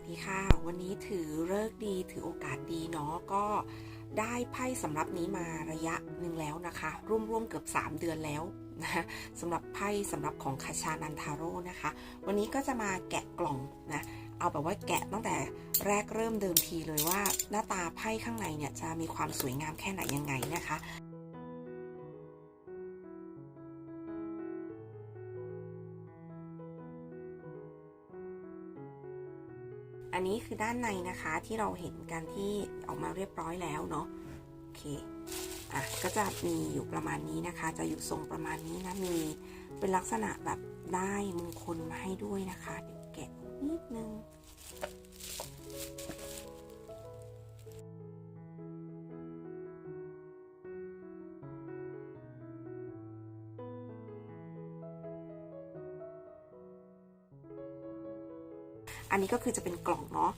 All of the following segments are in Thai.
วัสดีค่ะวันนี้ถือเลิกดีถือโอกาสดีเนาะก็ได้ไพ่สำหรับนี้มาระยะหนึ่งแล้วนะคะ ร่วมๆเกือบ 3 เดือนแล้วนะสำหรับไพ่สำหรับของคาชานันทาโร่นะคะ วันนี้ก็จะมาแกะกล่องนะเอาแบบว่าแกะตั้งแต่แรกเริ่มเดิมทีเลยว่าหน้าตาไพ่ข้างในเนี่ยจะมีความสวยงามแค่ไหนยังไงนะคะ อันนี้คือด้านในนะคะที่เราเห็นกันที่ออกมาเรียบร้อยแล้วเนาะโอเคอะก็จะมีอยู่ประมาณนี้นะคะ จะอยู่ทรงประมาณนี้นะมีเป็นลักษณะแบบได้มงคลมาให้ด้วยนะคะ เดี๋ยวแกะนิดนึง อันนี้ก็คือจะเป็นกล่องเนาะ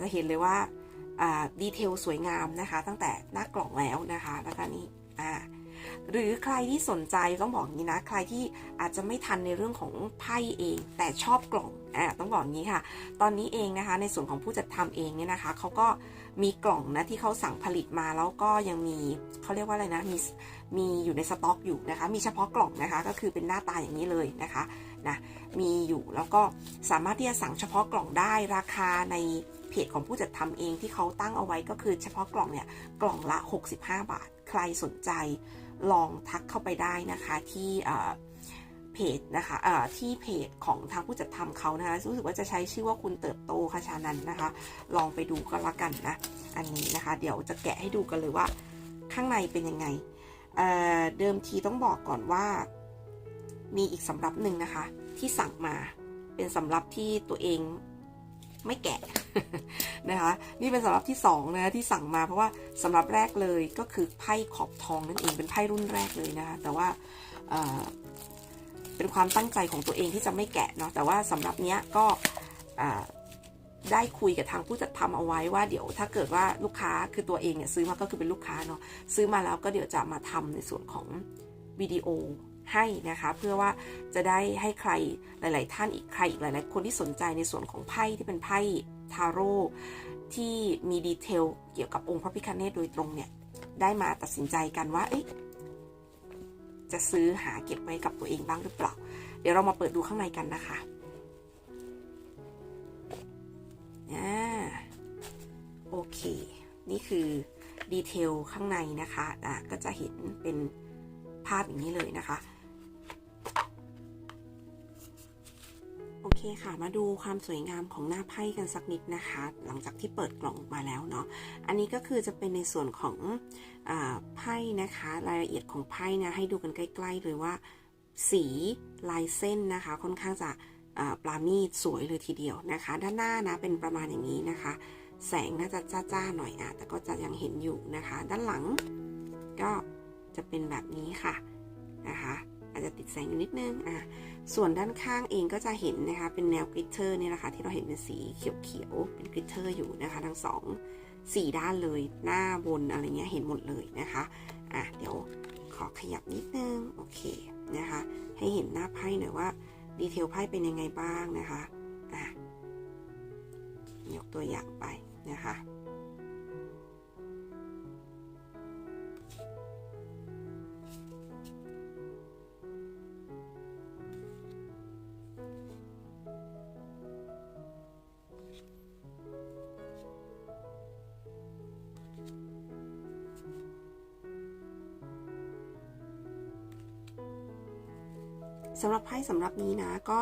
จะเห็นเลยว่าดีเทลสวยงามนะคะ ตั้งแต่หน้ากล่องแล้วนะคะแล้วก็นี่อ่าหรือใครที่สนใจต้องบอกงี้นะ ใครที่อาจจะไม่ทันในเรื่องของไพ่เอง แต่ชอบกล่องอ่าต้องบอกงี้ค่ะ ตอนนี้เองนะคะ ในส่วนของผู้จัดทำเองเนี่ยนะคะเขาก็มีกล่องนะที่เขาสั่งผลิตมาแล้วก็ยังมีเขาเรียกว่าอะไรนะมีมีอยู่ในสต็อกอยู่นะคะ มีเฉพาะกล่องนะคะ ก็คือเป็นหน้าตาอย่างนี้เลยนะคะ นะมีอยู่แล้วก็สามารถที่จะสั่งเฉพาะกล่องได้ราคาในเพจของผู้จัดทำเองที่เขาตั้งเอาไว้ก็คือเฉพาะกล่องเนี่ยกล่องละ 65 บาท ใครสนใจลองทักเข้าไปได้นะคะที่เพจนะคะที่เพจของทางผู้จัดทำเขานะคะรู้สึกว่าจะใช้ชื่อว่าคุณเติบโตคาชานันนะคะ ลองไปดูก็แล้วกันนะ อันนี้นะคะ เดี๋ยวจะแกะให้ดูกันเลยว่าข้างในเป็นยังไงเเดิมทีต้องบอกก่อนว่า มีอีกสำรับหนึ่งนะคะ ที่สั่งมาเป็นสำรับที่ตัวเองไม่แกะนะคะ นี่เป็นสำรับที่2นะที่สั่งมาเพราะว่าสำรับแรกเลยก็คือไพ่ขอบทองนั่นเองเป็นไพ่รุ่นแรกเลยนะคะ แต่ว่าเเป็นความตั้งใจของตัวเองที่จะไม่แกะเนาะแต่ว่าสำหรับเนี้ยก็ได้คุยกับทางผู้จัดทำเอาไว้ว่าเดี๋ยวถ้าเกิดว่าลูกค้าคือตัวเองเนี่ยซื้อมาก็คือเป็นลูกค้าเนาะซื้อมาแล้วก็เดี๋ยวจะมาทำในส่วนของวิดีโอ ให้นะคะ เพื่อว่าจะได้ให้ใครหลาย ๆ ท่านอีกใครอีกหลาย ๆ คนที่สนใจในส่วนของไพ่ที่เป็นไพ่ทาโร่ที่มีดีเทลเกี่ยวกับองค์พระพิคเนตโดยตรงเนี่ย ได้มาตัดสินใจกันว่าจะซื้อหาเก็บไว้กับตัวเองบ้างหรือเปล่า เดี๋ยวเรามาเปิดดูข้างในกันนะคะอ่าโอเค นี่คือดีเทลข้างในนะคะอะก็จะเห็นเป็นภาพอย่างนี้เลยนะคะ โอเคค่ะ มาดูความสวยงามของหน้าไพ่กันสักนิดนะคะ หลังจากที่เปิดกล่องออกมาแล้วเนาะ อันนี้ก็คือจะเป็นในส่วนของอไพ่นะคะ รายละเอียดของไพ่นะให้ดูกันใกล้ ๆ เลยว่า สีลายเส้นนะคะ ค่อนข้างจะปราณีตสวยเลยทีเดียวนะคะ ด้านหน้านะเป็นประมาณอย่างนี้นะคะ แสงน่าจะจ้าๆหน่อยอะแต่ก็จะยังเห็นอยู่นะคะ ด้านหลังก็จะเป็นแบบนี้ค่ะนะคะ อาจจะติดแสงอยู่นิดนึงอะส่วนด้านข้างเองก็จะเห็นนะคะ เป็นแนวกริตเตอร์นี่แหละค่ะที่เราเห็นเป็นสีเขียวๆเป็นกริตเตอร์อยู่นะคะ ทั้งสองสี่ด้านเลยหน้าบนอะไรเงี้ยเห็นหมดเลยนะคะอะเดี๋ยวขอขยับนิดนึงโอเคนะคะ ให้เห็นหน้าไพ่หน่อยว่าดีเทลไพ่เป็นยังไงบ้างนะคะอะยกตัวอย่างไปนะคะ สำหรับไพ่สำหรับนี้นะก็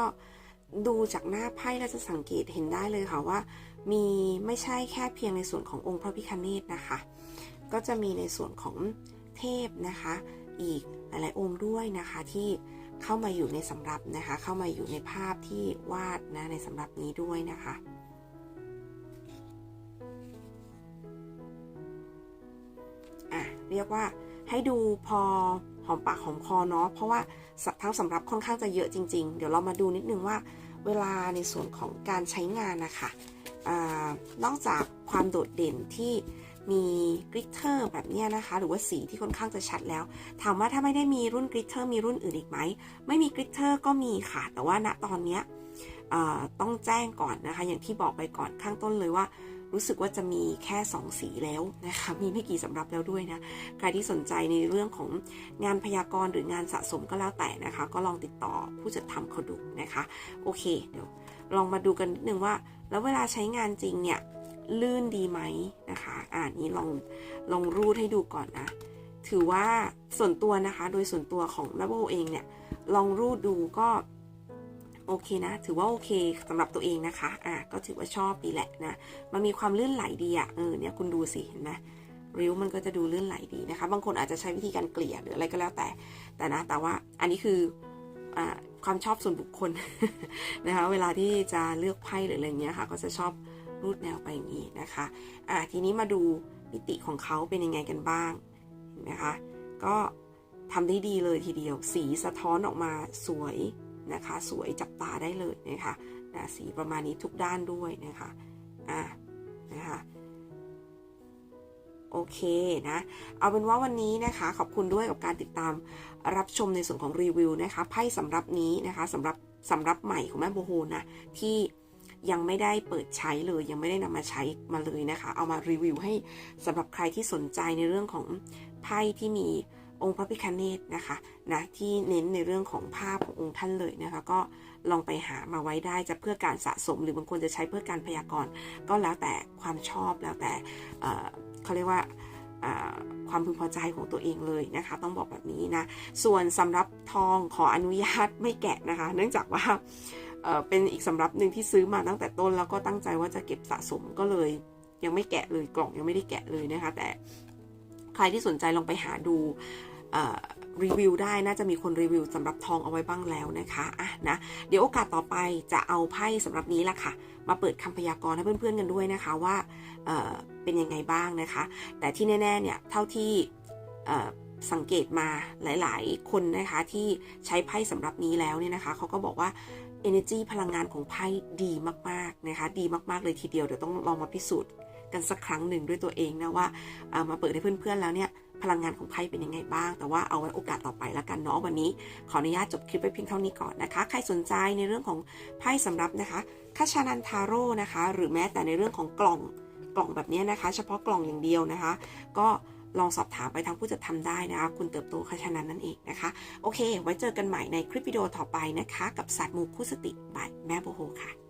ดูจากหน้าไพ่เราจะสังเกตเห็นได้เลยค่ะว่า มีไม่ใช่แค่เพียงในส่วนขององค์พระพิคเนตนะคะ ก็จะมีในส่วนของเทพนะคะ อีกหลายๆองค์ด้วยนะคะที่เข้ามาอยู่ในสำรับนะคะ เข้ามาอยู่ในภาพที่วาดนะในสำรับนี้ด้วยนะคะอะเรียกว่าให้ดูพอ หอมปากหอมคอเนาะเพราะว่าทั้งสำรับค่อนข้างจะเยอะจริง ๆ เดี๋ยวเรามาดูนิดนึงว่าเวลาในส่วนของการใช้งานนะคะอนอกจากความโดดเด่นที่มีกริตเตอร์แบบนี้นะคะ หรือว่าสีที่ค่อนข้างจะชัดแล้ว ถามว่าถ้าไม่ได้มีรุ่นกริตเตอร์มีรุ่นอื่นอีกไหม ไม่มีกริตเตอร์ก็มีค่ะ แต่ว่าณตอนนี้ต้องแจ้งก่อนนะคะ อย่างที่บอกไปก่อนข้างต้นเลยว่า รู้สึกว่าจะมีแค่ 2 สีแล้วนะคะมีไม่กี่สำรับแล้วด้วยนะใครที่สนใจในเรื่องของงานพยากรณ์หรืองานสะสมก็แล้วแต่นะคะ ก็ลองติดต่อผู้จัดทำเขาดูนะคะ โอเคเดี๋ยวลองมาดูกันนิดนึงว่า แล้วเวลาใช้งานจริงเนี่ยลื่นดีไหมนะคะอ่านี้ลองลองรูดให้ดูก่อนนะ ถือว่าส่วนตัวนะคะ โดยส่วนตัวของแม่โบเองเนี่ยลองรูดดูก็ โอเคนะ ถือว่าโอเคสำหรับตัวเองนะคะ อะก็ถือว่าชอบดีแหละนะ มันมีความลื่นไหลดีอะ่ะเออเนี่ยคุณดูสิเห็นไหมริ้วมันก็จะดูลื่นไหลดีนะคะ บางคนอาจจะใช้วิธีการเกลี่ยหรืออะไรก็แล้วแต่ แต่นะ แต่ว่าอันนี้คืออ่าความชอบส่วนบุคคลนะคะ เวลาที่จะเลือกไพ่หรืออะไรเงี้ยค่ะ ก็จะชอบรูดแนวไปอย่างนี้นะคะ อะทีนี้มาดูมิติของเขาเป็นยังไงกันบ้างเห็นไหมคะ ก็ทำได้ดีเลยทีเดียว สีสะท้อนออกมาสวย นะคะ สวยจับตาได้เลยนะคะนะสีประมาณนี้ทุกด้านด้วยนะคะอะนะคะโอเคนะ เอาเป็นว่าวันนี้นะคะ ขอบคุณด้วยกับการติดตามรับชมในส่วนของรีวิวนะคะไพ่สำรับนี้นะคะสำหรับสำรับใหม่ของแม่โบโฮนะที่ยังไม่ได้เปิดใช้เลย ยังไม่ได้นำมาใช้มาเลยนะคะ เอามารีวิวให้สำหรับใครที่สนใจในเรื่องของไพ่ที่มี องค์พระพิคเนตนะคะนะที่เน้นในเรื่องของภาพขององค์ท่านเลยนะคะก็ลองไปหามาไว้ได้จะเพื่อการสะสม หรือบางคนจะใช้เพื่อการพยากรณ์ก็แล้วแต่ความชอบแล้วแต่เเขาเรียกว่าความพึงพอใจของตัวเองเลยนะคะ ต้องบอกแบบนี้นะ ส่วนสำรับทองขออนุญาตไม่แกะนะคะ เนื่องจากว่าเเป็นอีกสำรับหนึ่งที่ซื้อมาตั้งแต่ต้นแล้วก็ตั้งใจว่าจะเก็บสะสมก็เลยยังไม่แกะเลยกล่องยังไม่ได้แกะเลยนะคะ แต่ ใครที่สนใจลองไปหาดูรีวิวได้น่าจะมีคนรีวิวสำหรับทองเอาไว้บ้างแล้วนะคะอะนะเดี๋ยวโอกาสต่อไปจะเอาไพ่สำหรับนี้ละค่ะ มาเปิดคำพยากรณ์ให้เพื่อนๆกันด้วยนะคะว่าเเป็นยังไงบ้างนะคะ แต่ที่แน่ๆเนี่ยเท่าที่สังเกตมาหลายๆ คนนะคะที่ใช้ไพ่สำหรับนี้แล้วเนี่ยนะคะเขาก็บอกว่า energy พลังงานของไพ่ดีมากๆนะคะ ดีมากๆเลยทีเดียวเดี๋ยวต้องลองมาพิสูจน์ กันสักครั้งหนึ่งด้วยตัวเองนะว่าเอ่อมาเปิดให้เพื่อนๆแล้วเนี่ยพลังงานของไพ่เป็นยังไงบ้าง แต่ว่าเอาไว้โอกาสต่อไปแล้วกันเนาะวันนี้ ขออนุญาตจบคลิปไปเพียงเท่านี้ก่อนนะคะ ใครสนใจในเรื่องของไพ่สำรับนะคะคาชานันทาโร่นะคะ หรือแม้แต่ในเรื่องของกล่องกล่องแบบนี้นะคะ เฉพาะกล่องอย่างเดียวนะคะ ก็ลองสอบถามไปทางผู้จัดทำได้นะคะ คุณเติบโตคาชานันนั่นเองนะคะ โอเค ไว้เจอกันใหม่ในคลิปวิดีโอต่อไปนะคะ กับศาสตร์มูคู่สติบายแม่โบโฮค่ะ